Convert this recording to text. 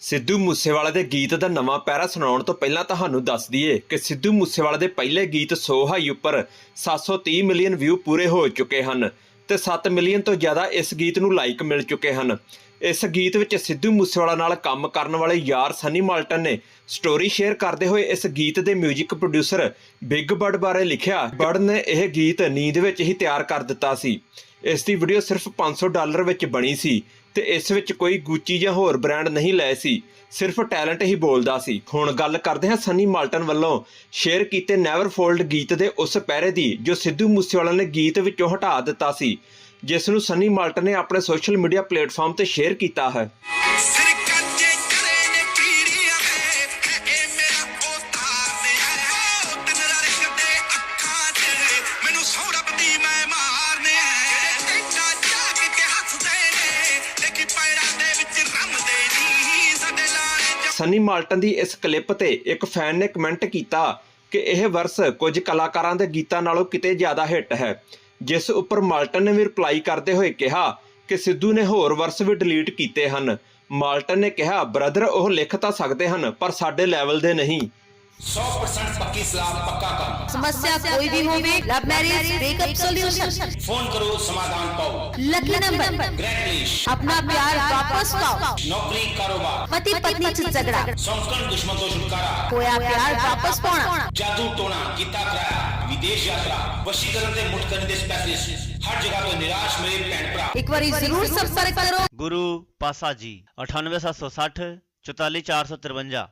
ਸਿੱਧੂ ਮੂਸੇਵਾਲੇ ਦੇ ਗੀਤ ਦਾ ਨਵਾਂ ਪੈਰਾ ਸੁਣਾਉਣ ਤੋਂ ਪਹਿਲਾਂ ਤੁਹਾਨੂੰ ਦੱਸ ਦਈਏ ਕਿ ਸਿੱਧੂ ਮੂਸੇਵਾਲੇ ਦੇ ਪਹਿਲੇ ਗੀਤ ਸੋ ਹਾਈ ਉੱਪਰ 730 ਮਿਲੀਅਨ ਵਿਊ ਪੂਰੇ ਹੋ ਚੁੱਕੇ ਹਨ ਤੇ 7 ਮਿਲੀਅਨ ਤੋਂ ਜ਼ਿਆਦਾ ਇਸ ਗੀਤ ਨੂੰ ਲਾਈਕ ਮਿਲ ਚੁੱਕੇ ਹਨ। ਇਸ ਗੀਤ ਵਿੱਚ ਸਿੱਧੂ ਮੂਸੇਵਾਲਾ ਨਾਲ ਕੰਮ ਕਰਨ ਵਾਲੇ ਯਾਰ ਸਨੀ ਮਾਲਟਨ ਨੇ ਸਟੋਰੀ ਸ਼ੇਅਰ ਕਰਦੇ ਹੋਏ ਇਸ ਗੀਤ ਦੇ 뮤직 ਪ੍ਰੋਡਿਊਸਰ ਬਿਗ ਬਰਡ ਬਾਰੇ ਲਿਖਿਆ। ਬਰਡ ਨੇ ਇਹ ਗੀਤ ਨੀਂਦ ਵਿੱਚ ਹੀ ਤਿਆਰ ਕਰ ਦਿੱਤਾ ਸੀ। ਇਸ ਦੀ ਵੀਡੀਓ ਸਿਰਫ 500 ਡਾਲਰ ਵਿੱਚ ਬਣੀ ਸੀ ਤੇ ਇਸ ਵਿੱਚ ਕੋਈ ਗੁੱਚੀ ਜਾਂ ਹੋਰ ਬ੍ਰਾਂਡ ਨਹੀਂ ਲਏ ਸੀ, ਸਿਰਫ ਟੈਲੈਂਟ ਹੀ ਬੋਲਦਾ ਸੀ। ਹੁਣ ਗੱਲ ਕਰਦੇ ਹਾਂ ਸਨੀ ਮਾਲਟਨ ਵੱਲੋਂ ਸ਼ੇਅਰ ਕੀਤੇ ਨੈਵਰ ਫੋਲਡ ਗੀਤ ਦੇ ਉਸ ਪਹਿਰੇ ਦੀ, ਜੋ ਸਿੱਧੂ ਮੂਸੇਵਾਲਾ ਨੇ ਗੀਤ ਵਿੱਚੋਂ ਹਟਾ ਦਿੱਤਾ ਸੀ। ਜਿਸ ਨੂੰ ਸਨੀ ਮਾਲਟਨ ਨੇ ਆਪਣੇ ਸੋਸ਼ਲ ਮੀਡੀਆ ਪਲੇਟਫਾਰਮ ਤੇ ਸ਼ੇਅਰ ਕੀਤਾ ਹੈ। ਸਨੀ ਮਾਲਟਨ ਦੀ ਇਸ ਕਲਿੱਪ ਤੇ ਇੱਕ ਫੈਨ ਨੇ ਕਮੈਂਟ ਕੀਤਾ ਕਿ ਇਹ ਵਰਸ ਕੁਝ ਕਲਾਕਾਰਾਂ ਦੇ ਗੀਤਾਂ ਨਾਲੋਂ ਕਿਤੇ ਜ਼ਿਆਦਾ ਹਿੱਟ ਹੈ। ਜਿਸ ਉੱਪਰ ਮਾਲਟਨ ਨੇ ਵੀ ਰਿਪਲਾਈ ਕਰਦੇ ਹੋਏ ਕਿਹਾ ਕਿ ਸਿੱਧੂ ਨੇ ਹੋਰ ਵਰਸ ਵੀ ਡਿਲੀਟ ਕੀਤੇ ਹਨ। ਮਾਲਟਨ ਨੇ ਕਿਹਾ ਬ੍ਰਦਰ ਉਹ ਲਿਖ ਤਾਂ ਸਕਦੇ ਹਨ ਪਰ ਸਾਡੇ ਲੈਵਲ ਦੇ ਨਹੀਂ। 100% ਪੱਕੀ ਸਲਾਹ ਪੱਕਾ ਕੰਮ। ਸਮੱਸਿਆ ਕੋਈ ਵੀ ਹੋਵੇ love marriage breakup solution phone ਕਰੋ ਸਮਾਧਾਨ ਪਾਓ। ਲੱਕੀ ਨੰਬਰ ਗ੍ਰੈਂਡਲਿਸ਼ ਆਪਣਾ ਪਿਆਰ ਵਾਪਸ ਪਾਓ। ਨੌਕਰੀ ਕਾਰੋਬਾਰ। ਪਤੀ ਪਤਨੀ ਚ ਝਗੜਾ। ਸੰਸਕਰਣ ਦੁਸ਼ਮਣ ਤੋਂ ਛੁਟਕਾਰਾ। ਹੋਇਆ ਪਿਆਰ ਵਾਪਸ ਪਾਉਣਾ। ਜਾਦੂ ਟੋਣਾ ਕੀਤਾ ਕਰਾਇਆ। ਵਿਦੇਸ਼ ਯਾਤਰਾ ਵਸ਼ੀਕਰਨ ਤੇ ਮੁੱਠ ਕਰਨ ਦੇ ਸਪੈਸ਼ਲਿਸਟ ਹਰ ਜਗ੍ਹਾ ਤੋਂ ਨਿਰਾਸ਼ ਮੇਰੇ ਭੈਣ ਭਰਾ। ਇੱਕ ਵਾਰੀ ਜ਼ਰੂਰ ਸੰਪਰਕ ਕਰੋ। ਗੁਰੂ ਪਾਸਾ ਜੀ 98760 44453